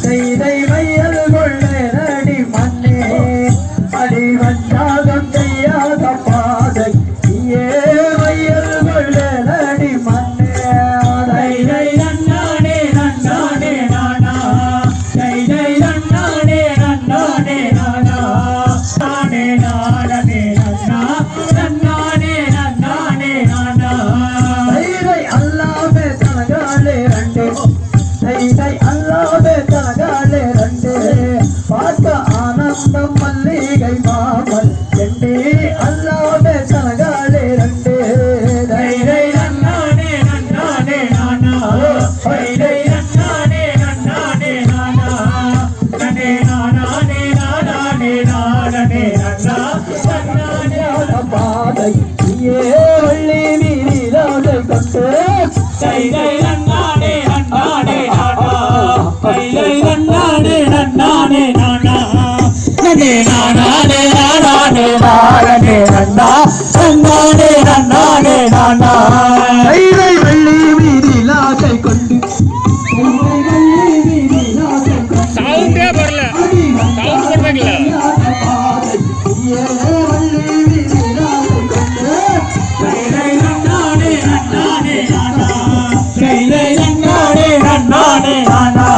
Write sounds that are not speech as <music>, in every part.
最 <laughs> நானே நானே நானே நன்னா நன்னானே நன்னானே நானா கைதை வெள்ளி மீதி லாசை கொண்டு. சவுண்டே வரல சவுண்ட் போடுறீங்களா நானே நானே நானே நானா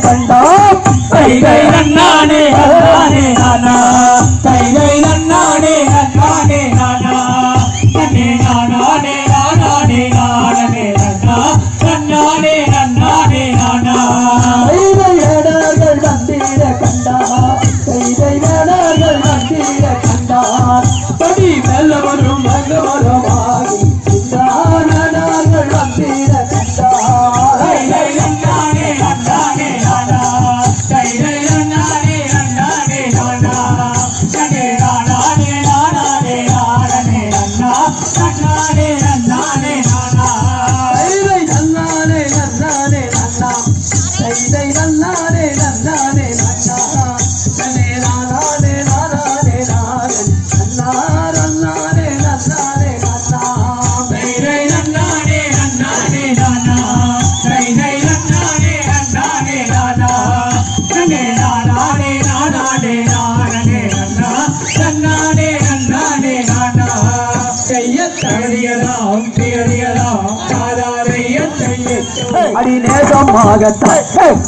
கண்டோம் கைகள் அண்ணானே அடி நேசமாகத்தான்.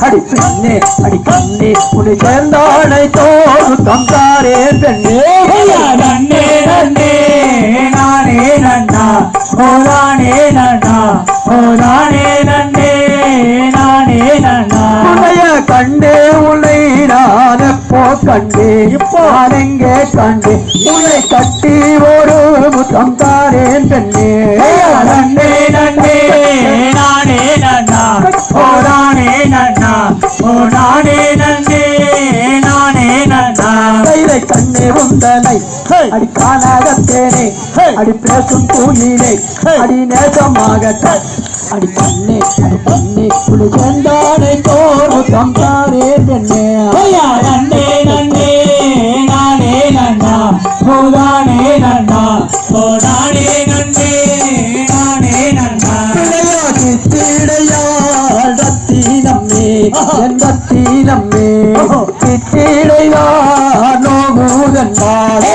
அடி பெண்ணே அடி கண்ணே. உன்னை சேர்ந்தானை தோறு கம்சாரே பெண்ணே. நன்னே நன்னே நானே நன்னா. ஓரானே நன்னா. ஓரானே நன்னே நானே நன்னா. உன்னைய கண்டே உன்னை நான் கண்டே. இப்போ. எங்கே கண்டே? உன்னை கட்டி ஒரு வானகத்தேனே அடி பேசும் தூணிலே அடி நேசமாகத்தான் அடி பண்ணே அடி பண்ணே புலிகண்டானை தோறு தம்பாரே பெண்ணே. நன்னே நன்னே நானே நன்னா. போதானே நன்னா. போதானே நன்னே நானே நன்னா. தித்திடையா ரத்தி நம்மே என் ரத்தி நம்மே. தித்திடையா நோகுதன்பாரே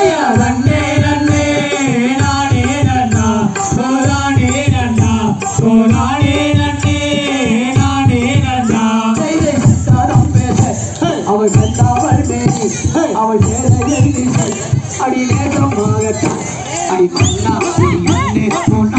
பேசி அவள் பேச அடி நேரமாகத்தான் அடி மன்னா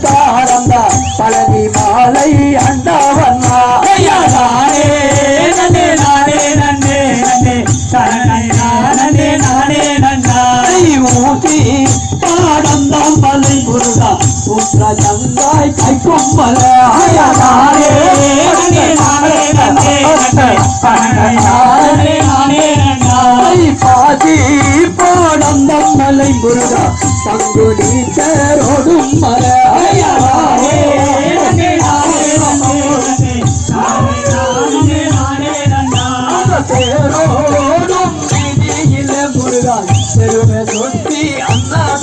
கொடுத்தாரந்தா பழனி மாலை அண்டவன்னா ஐயா நானே நன்னே நானே நன்னே நன்னே. நானே நானே நானே நன்னா. ஊசி பாடந்தாம் மலை முருகா. உற்ற ஜந்தாய் கை கும்பல நானே நன்னே நானே நன்னே நன்னே. நானே நானே நானே நன்னா. பாதி பாடந்தாம் மலை முருகா. பங்குடி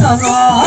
ಸವಾ